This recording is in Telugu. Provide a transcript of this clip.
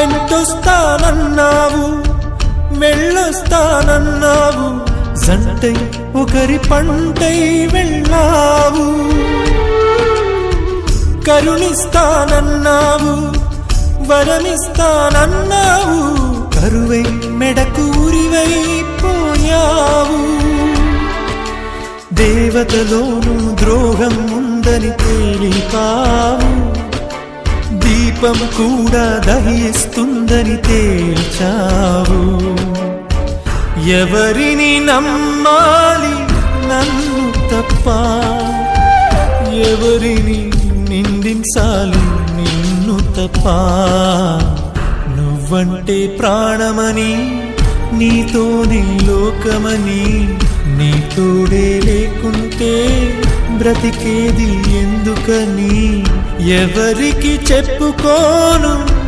వెంటొస్తానన్నావు వెళ్ళొస్తానన్నావు జంటై ఒకరి పంటై వెళ్ళావు. కరుణిస్తానన్నావు వరమిస్తానన్నావు కరువై మెడకూరివై పోయావు. దేవతలోనూ ద్రోహం ఉందని తేలిపావు దీపం కూడా దహిస్తుందని తేల్చావు. ఎవరిని నమ్మాలి నన్ను తప్ప? ఎవరిని నిందించాలి నిన్ను తప్ప? నువ్వంటే ప్రాణమని నీతోనే లోకమని బ్రతికేది ఎందుకని? ఎవరికి చెప్పుకోను?